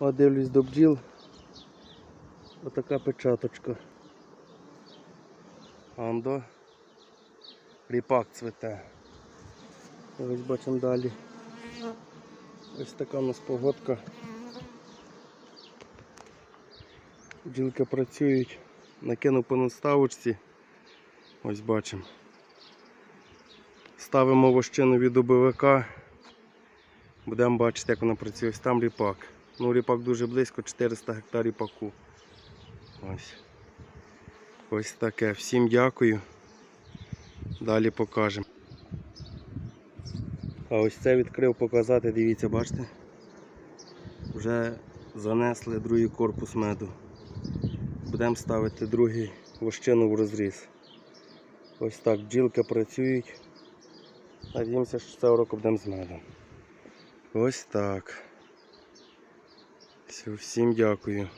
О, дивлюсь до бджіл. Отака печаточка. Андо. Ріпак цвете. Ось бачимо далі. Ось така у нас погодка. Бджілки працюють. Накинув по наставочці. Ось бачимо. Ставимо вощину від дубовика. Будемо бачити, як вона працює. Ось там ріпак. Ну, ріпак дуже близько, 400 гектар ріпаку. Ось. Ось таке. Всім дякую. Далі покажемо. А ось це відкрив показати, дивіться, бачите? Вже занесли другий корпус меду. Будемо ставити другий вощину в розріз. Ось так бджілки працюють. Надіємося, що цього року будемо з медом. Ось так. Все, всім дякую.